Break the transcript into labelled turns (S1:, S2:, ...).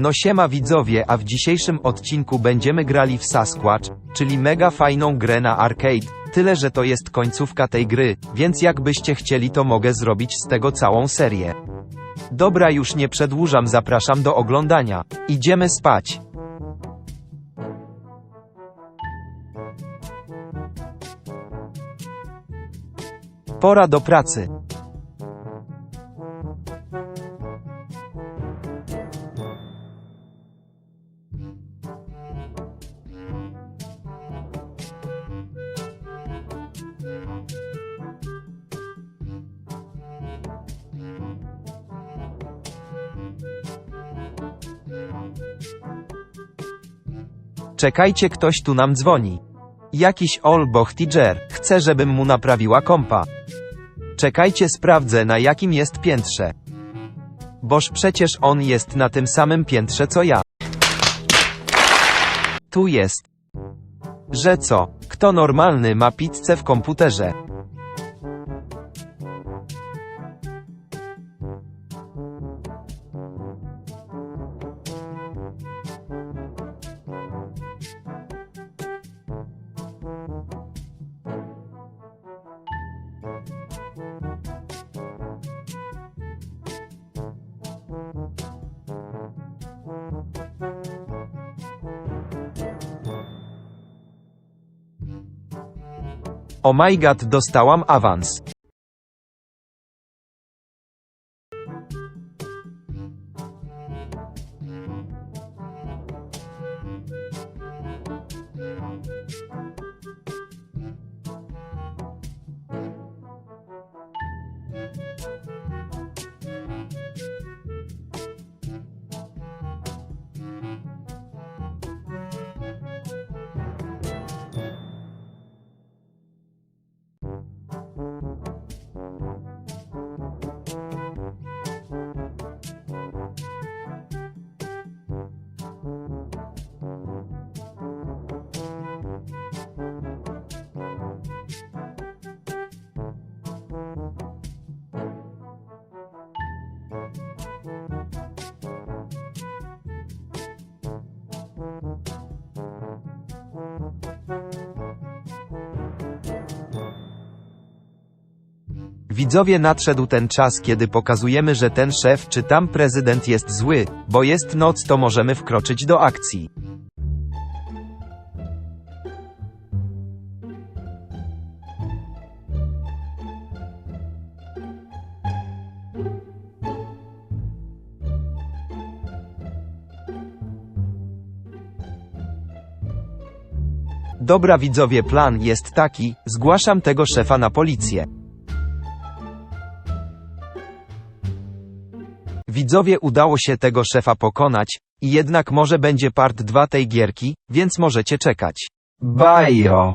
S1: No siema widzowie, a w dzisiejszym odcinku będziemy grali w Sasquatch, czyli mega fajną grę na arcade, tyle że to jest końcówka tej gry, więc jakbyście chcieli to mogę zrobić z tego całą serię. Dobra już nie przedłużam zapraszam do oglądania. Idziemy spać. Pora do pracy. Czekajcie, ktoś tu nam dzwoni. Jakiś Olboch Tiger, chce żebym mu naprawiła kompa. Czekajcie, sprawdzę na jakim jest piętrze. Boż przecież on jest na tym samym piętrze co ja. Tu jest. Że co? Kto normalny ma pizzę w komputerze? Oh my god, dostałam awans. Widzowie nadszedł ten czas, kiedy pokazujemy, że ten szef czy tam prezydent jest zły, bo jest noc, to możemy wkroczyć do akcji. Dobra widzowie, plan jest taki, zgłaszam tego szefa na policję. Widzowie udało się tego szefa pokonać, i jednak może będzie part 2 tej gierki, więc możecie czekać. Bajo!